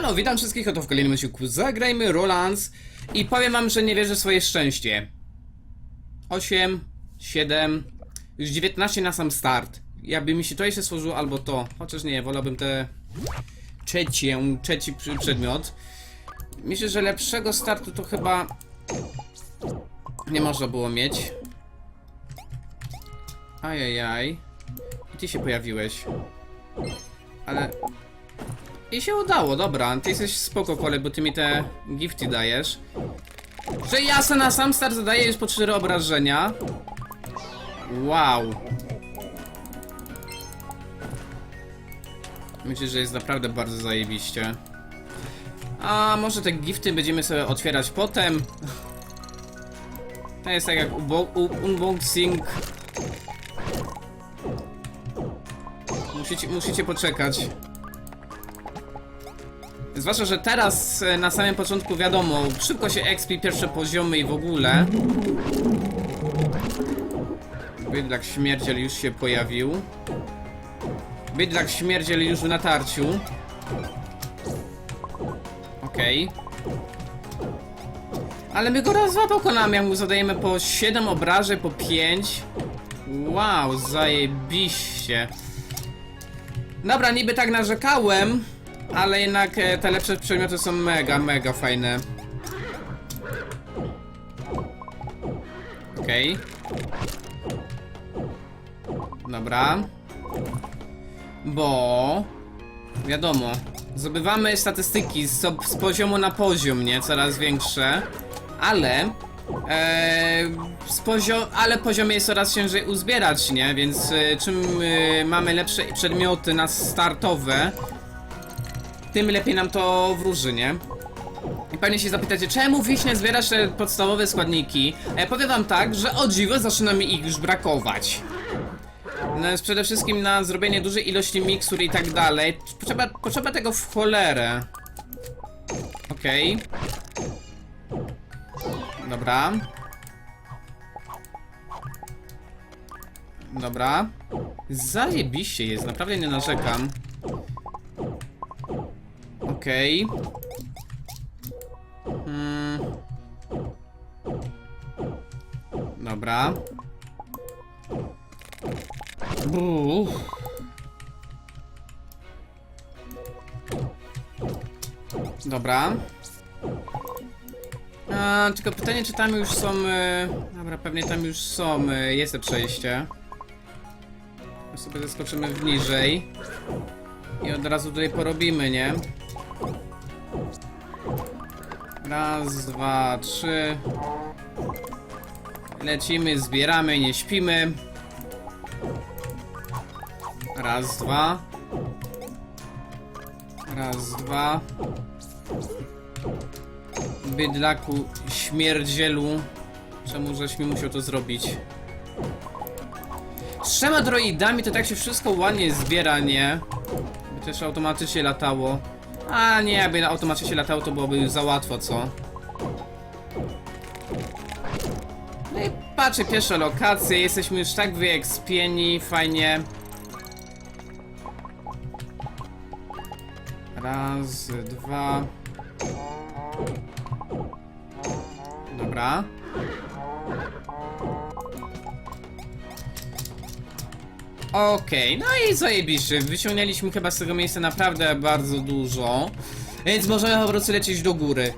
Halo, witam wszystkich oto w kolejnym odcinku. Zagrajmy Rolans i powiem wam, że nie wierzę w swoje szczęście. 8, 7, już 19 na sam start. Jakby mi się to jeszcze stworzyło, albo to. Chociaż nie, wolałbym te trzeci przy- przedmiot. Myślę, że lepszego startu to chyba nie można było mieć. Ajajaj. Ty się pojawiłeś. Ale i się udało, dobra. Ty jesteś spoko, kolej, bo ty mi te gifty dajesz. Że ja se na sam start zadaję już po 4 obrażenia. Wow. Myślę, że jest naprawdę bardzo zajebiście. A może te gifty będziemy sobie otwierać potem? To jest tak jak unboxing. Musicie, musicie poczekać. Zwłaszcza, że teraz e, na samym początku wiadomo, szybko się expi pierwsze poziomy i w ogóle. Bydlak śmierdziel już się pojawił. Bydlak śmierdziel już w natarciu. Okej. Ale my go raz dwa pokonamy, jak mu zadajemy po 7 obrażeń, po 5. Wow, zajebiście. Dobra, niby tak narzekałem, ale jednak e, te lepsze przedmioty są mega, mega fajne. Okej. Dobra. Bo... Wiadomo, zdobywamy statystyki z, z poziomu na poziom, nie? Coraz większe. Ale... E, z poziom, ale poziom jest coraz ciężej uzbierać, nie? Więc e, czym e, mamy lepsze przedmioty na startowe, tym lepiej nam to wróży, nie? I pewnie się zapytacie, czemu wiśnie zbierasz te podstawowe składniki? E, powiem wam tak, że o dziwo zaczyna mi ich już brakować. No jest przede wszystkim na zrobienie dużej ilości mikstur i tak dalej. Potrzeba, potrzeba tego w cholerę. Okej. Dobra. Dobra. Zajebiście jest, naprawdę nie narzekam. Okej. Hmm. Dobra. Uff. Dobra. A, tylko pytanie, czy tam już są... E... Dobra, pewnie tam już są. E... Jest to przejście. My sobie zeskoczymy w niżej. I od razu tutaj porobimy, nie? Raz, dwa, trzy. Lecimy, zbieramy, nie śpimy. Raz, dwa. Raz, dwa. Bydlaku, śmierdzielu. Czemu żeś mi musiał to zrobić? Z trzema droidami to tak się wszystko ładnie zbiera, nie? By też automatycznie latało. A nie, jakby na automacie się latało, to byłoby już za łatwo, co? No i patrzę, pierwsze lokacje, jesteśmy już tak wyekspieni, fajnie. Raz, dwa. Dobra. Okej, no i zajebiście. Wyciągnęliśmy chyba z tego miejsca naprawdę bardzo dużo. Więc możemy po prostu lecieć do góry.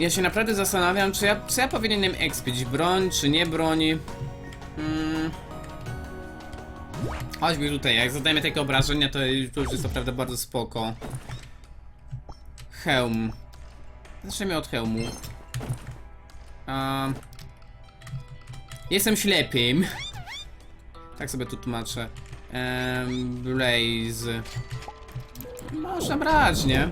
Ja się naprawdę zastanawiam, czy ja, czy ja powinienem expić broń, czy nie broń. Hmm. Chodźmy tutaj, jak zadajemy takie obrażenia, to, to już jest naprawdę bardzo spoko. Hełm. Zacznijmy od hełmu. Um, jestem ślepym. Tak sobie tu tłumaczę. Um, Blaze. Można brać, nie?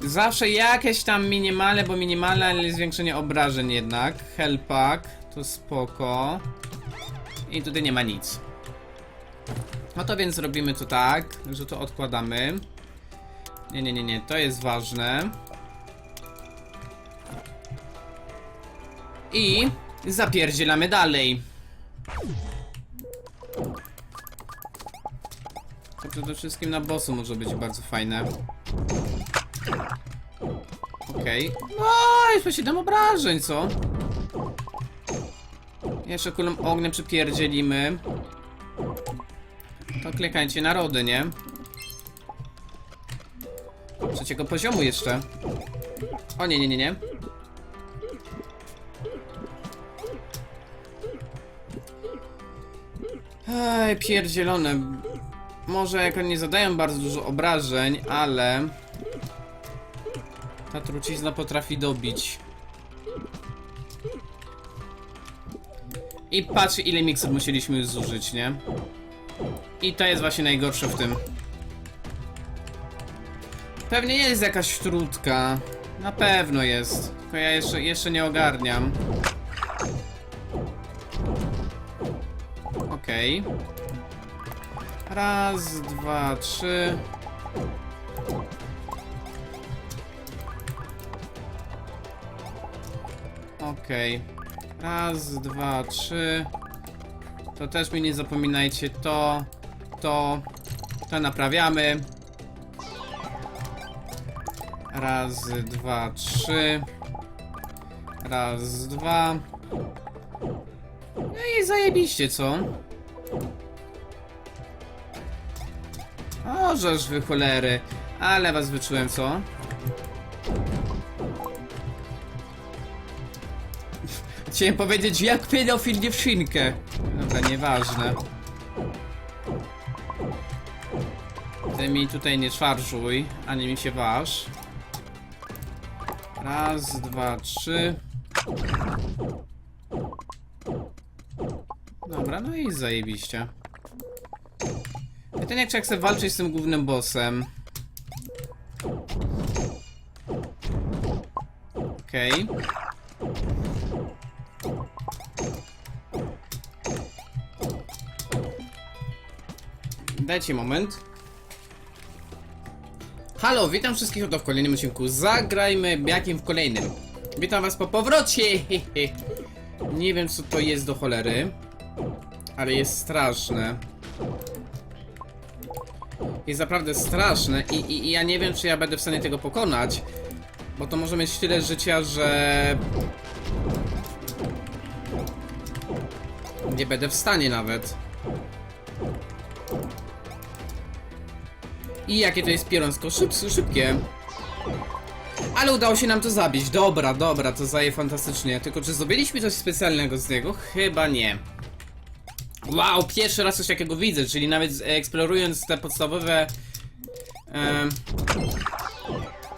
Zawsze jakieś tam minimalne, bo minimalne, ale zwiększenie obrażeń jednak. Hellpack, to spoko. I tutaj nie ma nic. No to więc robimy to tak, że to odkładamy. Nie, nie, nie, nie, to jest ważne. I zapierdzielamy dalej. Przede wszystkim na bossu może być bardzo fajne. Okej. No, jeszcze 7 obrażeń, co? Jeszcze kulą ogniem przypierdzielimy. To klikajcie narody, nie? Trzeciego poziomu jeszcze. O nie, nie, nie, nie. Ej, pierdzielone. Może jako nie zadają bardzo dużo obrażeń, ale... Ta trucizna potrafi dobić. I patrz ile miksów musieliśmy już zużyć, nie? I to jest właśnie najgorsze w tym. Pewnie jest jakaś trudka. Na pewno jest. Tylko ja jeszcze, jeszcze nie ogarniam. Okej. Raz, dwa, trzy. Okej. Raz, dwa, trzy. To też mi nie zapominajcie to, to, to naprawiamy. Raz, dwa, trzy. Raz, dwa. No i zajebiście, co? O, żeż wy cholery. Ale was wyczułem, co? Chciałem powiedzieć, jak pedofil dziewczynkę. Dobra, nieważne. Ty mi tutaj nie szarżuj, ani mi się waż. Raz, dwa, trzy. Dobra, no i zajebiście. Pytanie, czy jak chcę walczyć z tym głównym bossem. Okej. Dajcie moment. Halo, witam wszystkich oto w kolejnym odcinku. Zagrajmy jakim w kolejnym. Witam was po powrocie. Nie wiem co to jest do cholery. Ale jest straszne. Jest naprawdę straszne i, i, i ja nie wiem czy ja będę w stanie tego pokonać. Bo to może mieć tyle życia, że... Nie będę w stanie nawet. I jakie to jest pieronsko szyb, szybkie. Ale udało się nam to zabić. Dobra, dobra, to zaje fantastycznie. Tylko czy zdobyliśmy coś specjalnego z niego? Chyba nie. Wow, pierwszy raz coś takiego widzę, czyli nawet eksplorując te podstawowe... em,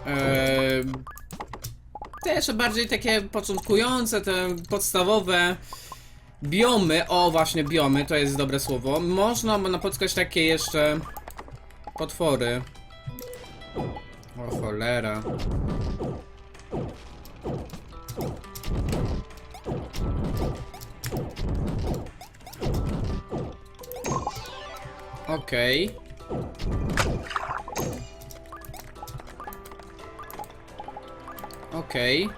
em, te jeszcze bardziej takie początkujące, te podstawowe biomy, o właśnie biomy, to jest dobre słowo, można napotkać takie jeszcze potwory. O cholera. Okej. Okej.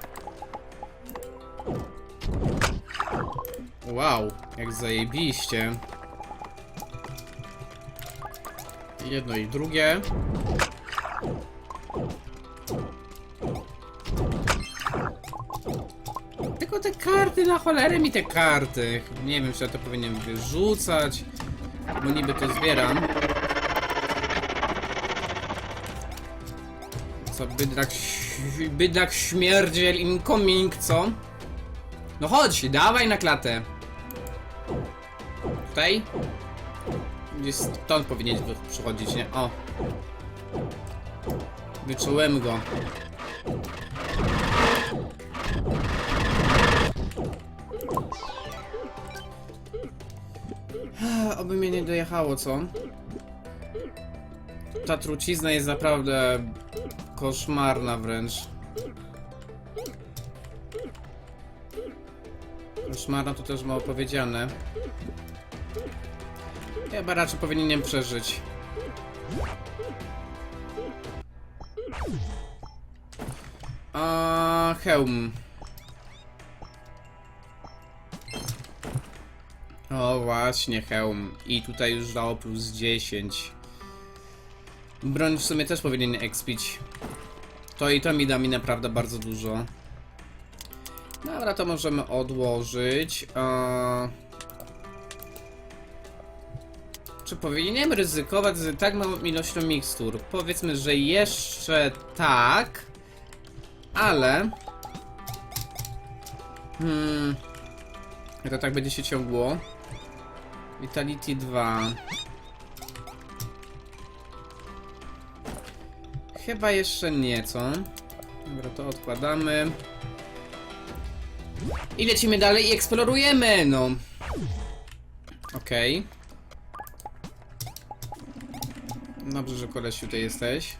Wow, jak zajebiście. Jedno i drugie. Tylko te karty, na cholerę mi te karty. Nie wiem, czy ja to powinienem wyrzucać. Bo niby to zbieram. Co, bydlak, bydlak śmierdziel incoming, co? No chodź, dawaj na klatę. Tutaj? Gdzieś stąd powinien przychodzić, nie? O. Wyczułem go. Dojechało, co? Ta trucizna jest naprawdę koszmarna wręcz. Koszmarna to też mało powiedziane. Chyba raczej powinienem przeżyć. A hełm. O właśnie, hełm. I tutaj już dało plus 10. Broń w sumie też powinien expić. To i to mi da mi naprawdę bardzo dużo. Dobra, to możemy odłożyć. Eee... Czy powinienem ryzykować z tak małą ilością mikstur? Powiedzmy, że jeszcze tak. Ale... Hmm... To tak będzie się ciągło? Vitality 2. Chyba jeszcze nie, co? Dobra, to odkładamy. I lecimy dalej i eksplorujemy, no. Okej. Dobrze, że koleś tutaj jesteś.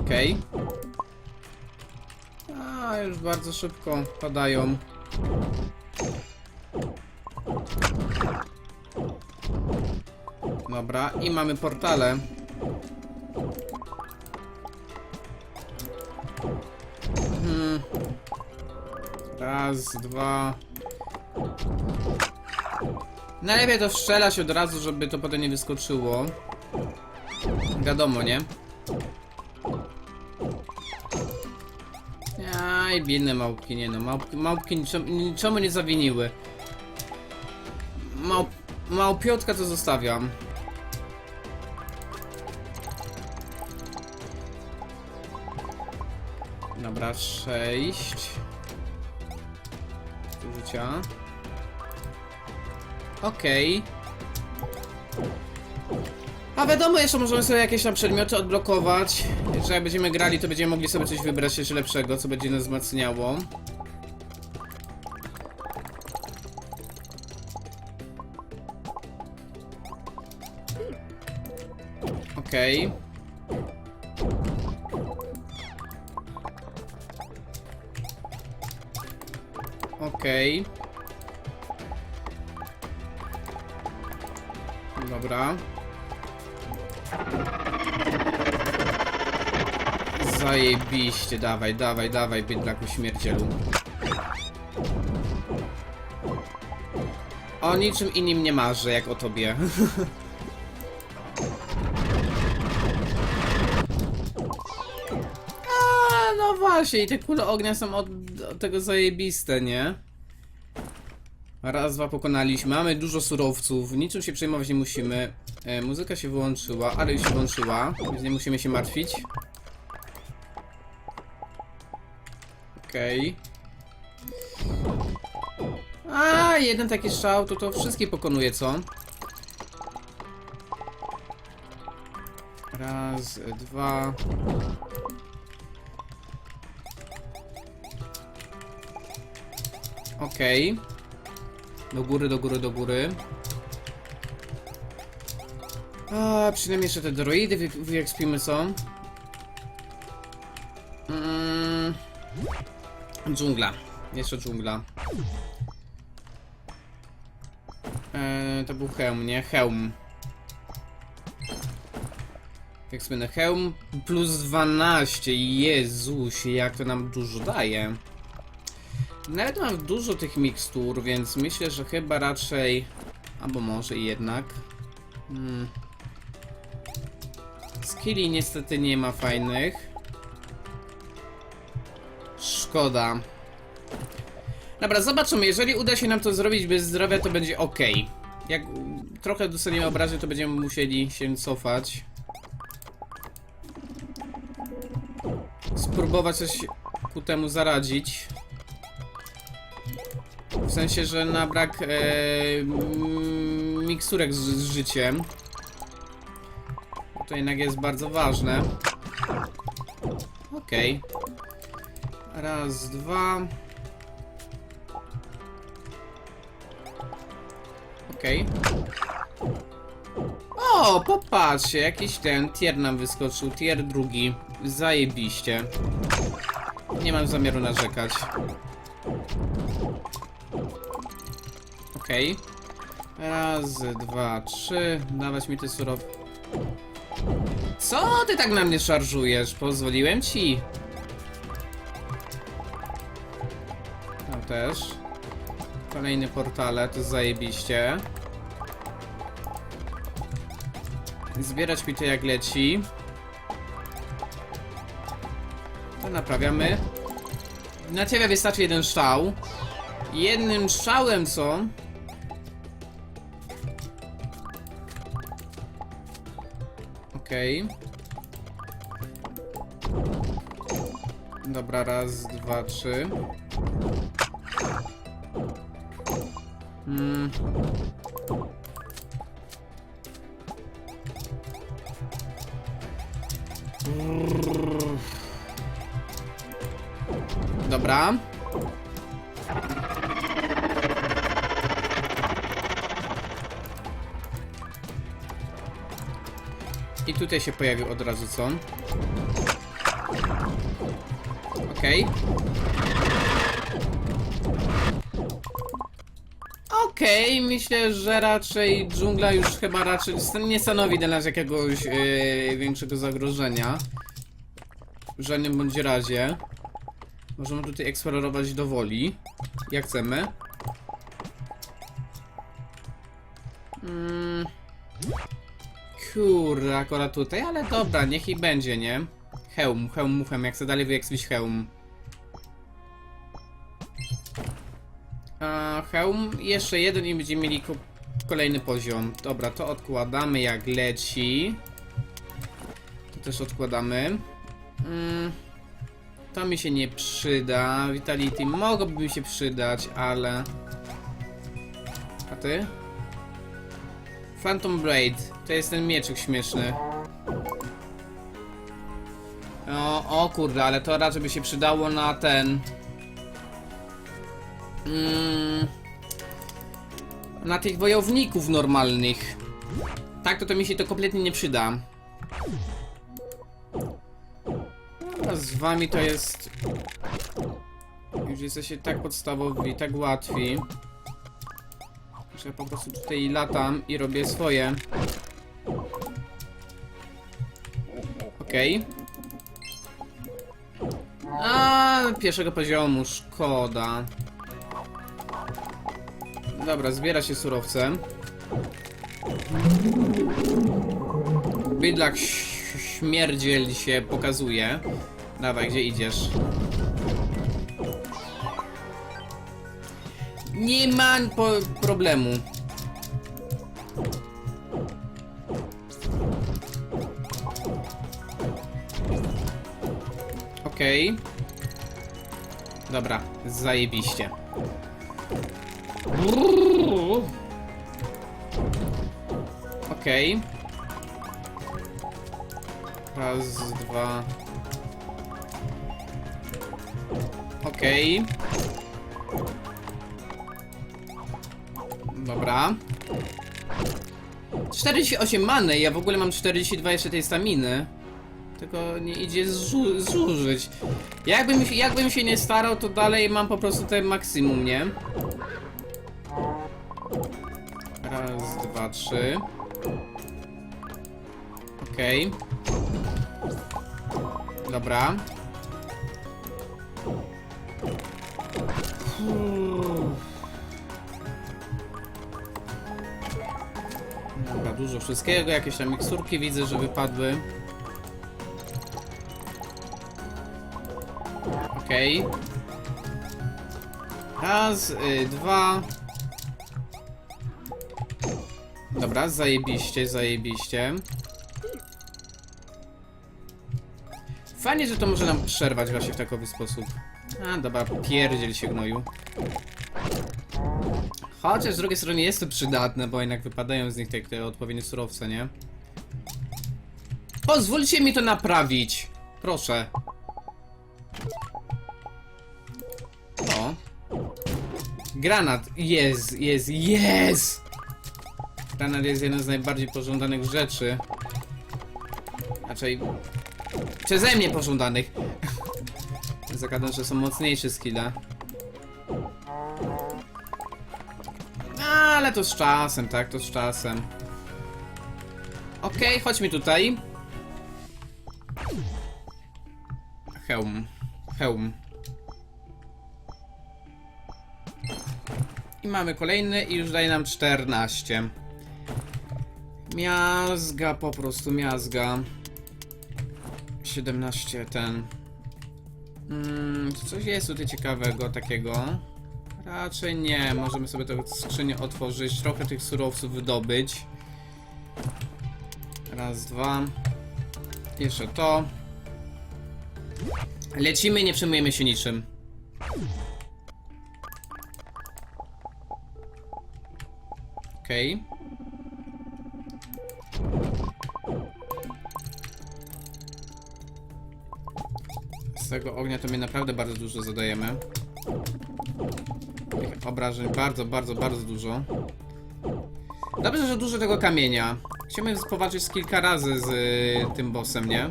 Okej. Już bardzo szybko padają. Dobra, i mamy portale. Hmm. Raz, dwa. Najlepiej to strzelać od razu, żeby to potem nie wyskoczyło. Wiadomo, nie? Aj, biedne małpki, nie no, małpki, małpki niczemu, nie zawiniły. Małp, małpiotka to zostawiam. Dobra, sześć. Użycia. Okej. A wiadomo, jeszcze możemy sobie jakieś tam przedmioty odblokować. Że jak będziemy grali, to będziemy mogli sobie coś wybrać jeszcze lepszego, co będzie nas wzmacniało. Okej. Okej. Dobra. Zajebiście, dawaj, dawaj, dawaj, bydlaku śmierdzielu. O niczym innym nie marzę, jak o tobie. A, no właśnie, i te kule ognia są od, od tego zajebiste, nie? Raz, dwa pokonaliśmy. Mamy dużo surowców. Niczym się przejmować nie musimy. E, muzyka się wyłączyła, ale już się włączyła, więc nie musimy się martwić. Okej. A, jeden taki strzał, to to wszystkie pokonuje, co? Raz, dwa. Okej. Do góry, do góry, do góry. A, przynajmniej jeszcze te droidy wy- wyekspimy, co? Dżungla. Jeszcze dżungla. Eee, to był hełm, nie? Hełm. Jak słynny hełm plus 12. Jezus, jak to nam dużo daje. Nawet mam dużo tych mikstur, więc myślę, że chyba raczej... Albo może jednak... Hmm. Skilli niestety nie ma fajnych. Szkoda. Dobra, zobaczymy. Jeżeli uda się nam to zrobić bez zdrowia, to będzie ok. Jak trochę dostaniemy obrażeń, to będziemy musieli się cofać. Spróbować coś ku temu zaradzić. W sensie, że na brak e, miksturek z, z życiem. To jednak jest bardzo ważne. Okej. Raz, dwa. Okej. O, popatrzcie, jakiś ten tier nam wyskoczył, tier drugi. Zajebiście. Nie mam zamiaru narzekać. Okej. Raz, dwa, trzy. Dawać mi te surow... Co ty tak na mnie szarżujesz? Pozwoliłem ci. Też. Kolejne portale, to zajebiście. zbierać mi to jak leci. To naprawiamy. Na ciebie wystarczy jeden strzał. Jednym strzałem, co? Okej. Dobra, raz, dwa, trzy. Mm. Dobra. I tutaj się pojawił od razu co? Okej. Okej, myślę, że raczej dżungla już chyba raczej nie stanowi dla nas jakiegoś yy, większego zagrożenia. W żadnym bądź razie. Możemy tutaj eksplorować do woli, jak chcemy. Mm. Kurde, akurat tutaj, ale dobra, niech i będzie, nie? Hełm, hełm, muchem, jak chcę dalej wyekspić hełm. A, hełm, jeszcze jeden i będziemy mieli ko kolejny poziom. Dobra, to odkładamy jak leci. To też odkładamy. Mm, to mi się nie przyda. Vitality mogłoby mi się przydać, ale... A ty? Phantom Blade. To jest ten mieczyk śmieszny. O, o kurde, ale to raczej by się przydało na ten... Mm, na tych wojowników normalnych. Tak, to to mi się to kompletnie nie przyda. A z wami to jest... Już jesteście tak podstawowi, tak łatwi. Że po prostu tutaj latam i robię swoje. Okej. A pierwszego poziomu, szkoda. Dobra, zbiera się surowce. Bydlak śmierdziel się pokazuje. Dawaj, gdzie idziesz? Nie ma problemu. Okej. Dobra, zajebiście. Okej. Raz, dwa. Okej. Dobra. 48 many, ja w ogóle mam 42 jeszcze tej staminy. Tylko nie idzie zżu zużyć. Jakbym, jakbym się nie starał, to dalej mam po prostu te maksimum, nie? Trzy. Okej. Dobra. Dobra, dużo wszystkiego, jakieś tam miksturki widzę, że wypadły. Okej. Raz, y, dwa. Dobra, zajebiście, zajebiście. Fajnie, że to może nam przerwać właśnie w takowy sposób. A, dobra, pierdziel się gnoju. Chociaż z drugiej strony jest to przydatne, bo jednak wypadają z nich te, te odpowiednie surowce, nie? Pozwólcie mi to naprawić! Proszę. O. Granat. Jest, jest, jest! Granat jest jedną z najbardziej pożądanych rzeczy. Raczej... Przeze mnie pożądanych. Zakładam, że są mocniejsze skille. Ale to z czasem, tak? To z czasem. Okej, chodźmy tutaj. Hełm. Hełm. I mamy kolejny i już daje nam 14. Miazga, po prostu miazga. 17 ten. Mm, czy coś jest tutaj ciekawego takiego? Raczej nie. Możemy sobie tę skrzynię otworzyć, trochę tych surowców wydobyć. Raz, dwa. Jeszcze to. Lecimy, nie przejmujemy się niczym. Okej. Z tego ognia to my naprawdę bardzo dużo zadajemy. Tych obrażeń bardzo, bardzo, bardzo dużo. Dobrze, że dużo tego kamienia. Chciałbym powalczyć kilka razy z y, tym bossem, nie?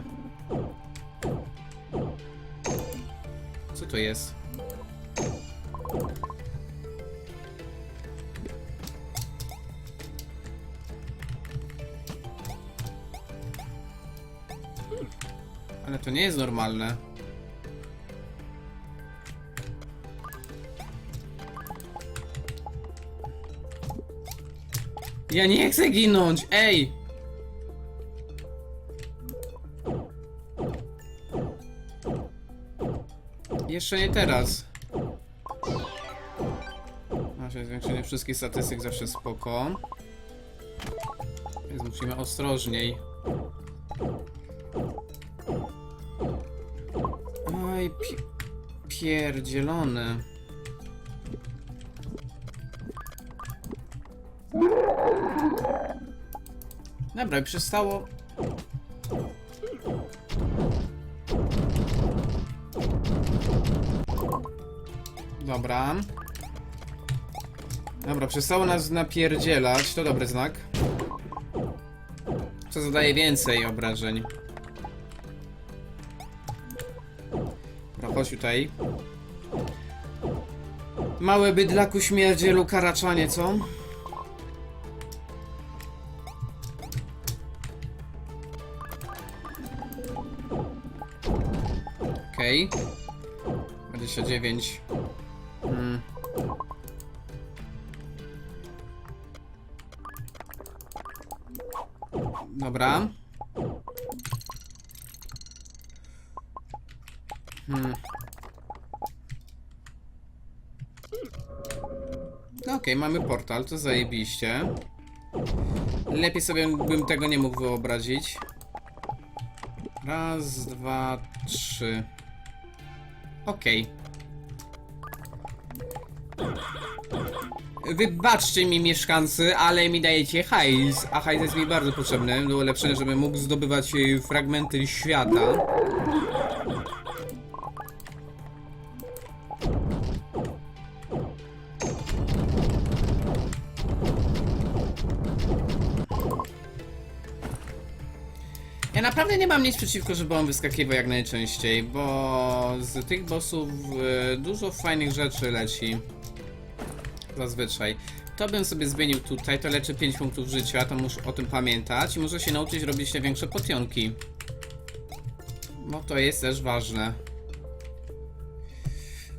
Co to jest? Ale to nie jest normalne. Ja nie chcę ginąć, ej! Jeszcze nie teraz. Nasze zwiększenie wszystkich statystyk zawsze spoko. Więc musimy ostrożniej. Oj, pi pierdzielone. Dobra, i przestało. Dobra. Dobra, przestało nas napierdzielać, to dobry znak. Co zadaje więcej obrażeń. Dobra, chodź tutaj. Mały bydlaku śmierdzielu karaczanie, co? 29. Hmm. Dobra. Hmm. No Okej, mamy portal, to zajebiście. Lepiej sobie bym tego nie mógł wyobrazić. Raz, dwa, trzy. Okej. Wybaczcie mi mieszkańcy, ale mi dajecie hajs, a hajs jest mi bardzo potrzebny do ulepszenia, żebym mógł zdobywać e, fragmenty świata. Ja naprawdę nie mam nic przeciwko, żeby on wyskakiwał jak najczęściej, bo z tych bossów e, dużo fajnych rzeczy leci. Zazwyczaj. To bym sobie zmienił tutaj, to leczy 5 punktów życia, to muszę o tym pamiętać i muszę się nauczyć robić te większe potionki. Bo to jest też ważne.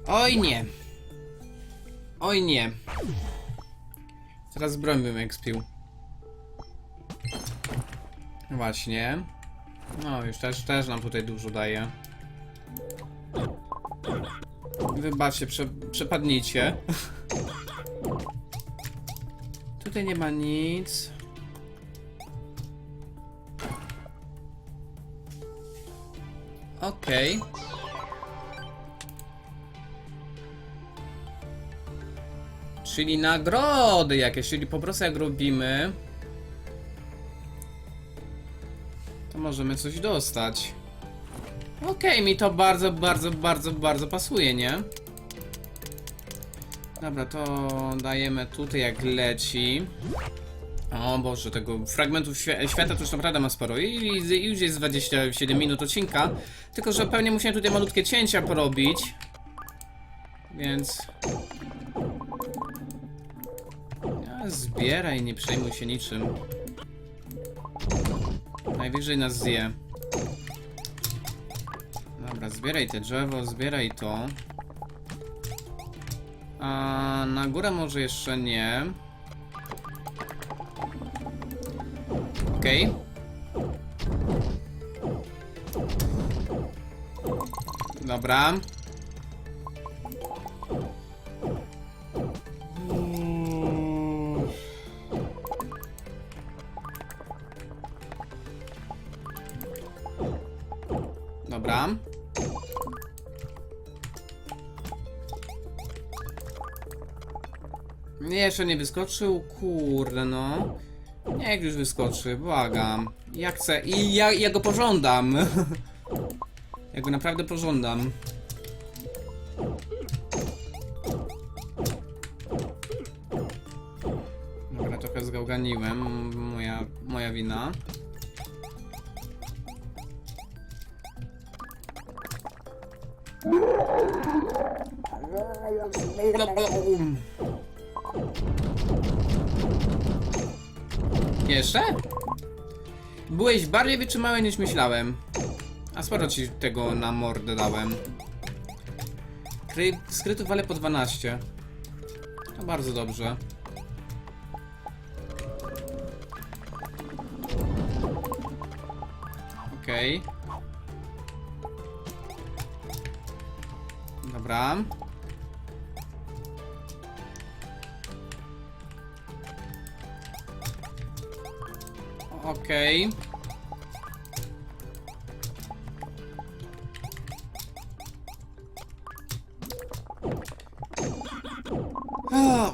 Oj nie. Oj nie. Teraz broń bym. Właśnie. No, już też, też nam tutaj dużo daje. Wybaczcie, prze, przepadnijcie. tutaj nie ma nic. Okej. Czyli nagrody jakieś, czyli po prostu jak robimy, to możemy coś dostać. Okej, mi to bardzo, bardzo, bardzo, bardzo pasuje, nie? Dobra, to dajemy tutaj jak leci. O Boże, tego fragmentów świ świata to już naprawdę ma sporo. I, i już jest 27 minut odcinka. Tylko, że pewnie musiałem tutaj malutkie cięcia porobić. Więc... Ja zbieraj, nie przejmuj się niczym. Najwyżej nas zje. Dobra, zbieraj te drzewo, zbieraj to. A na górę może jeszcze nie. Okej. Dobra. Dobra. Nie, jeszcze nie wyskoczył? Kurde, no. Niech już wyskoczy, błagam. Ja chcę i ja, ja go pożądam. ja go naprawdę pożądam. Byłeś bardziej wytrzymały niż myślałem. A sporo ci tego na mordę dałem. Kry skrytu wale po 12. To bardzo dobrze. Okej. Dobra. Okej. Okay.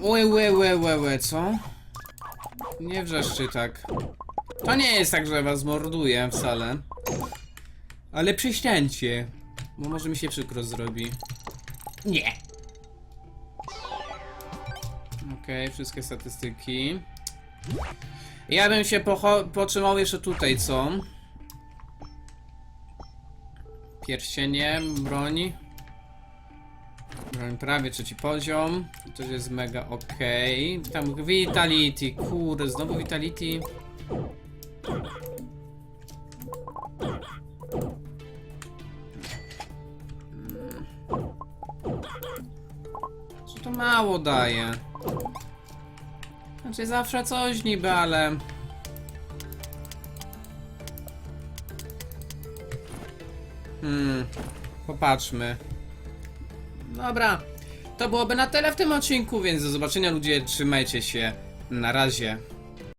Łe, łe, łe, łe, co? Nie wrzeszczy tak. To nie jest tak, że was morduję wcale. Ale przyścięcie. Bo może mi się przykro zrobi. Nie. Okej, wszystkie statystyki. Ja bym się potrzymał jeszcze tutaj, co? Pierścienie, broń. Broń prawie trzeci poziom. To jest mega okej. Tam Vitality, kurde, znowu Vitality. Co to mało daje? Znaczy zawsze coś niby, ale... Hmm, popatrzmy. Dobra, to byłoby na tyle w tym odcinku, więc do zobaczenia ludzie, trzymajcie się, na razie.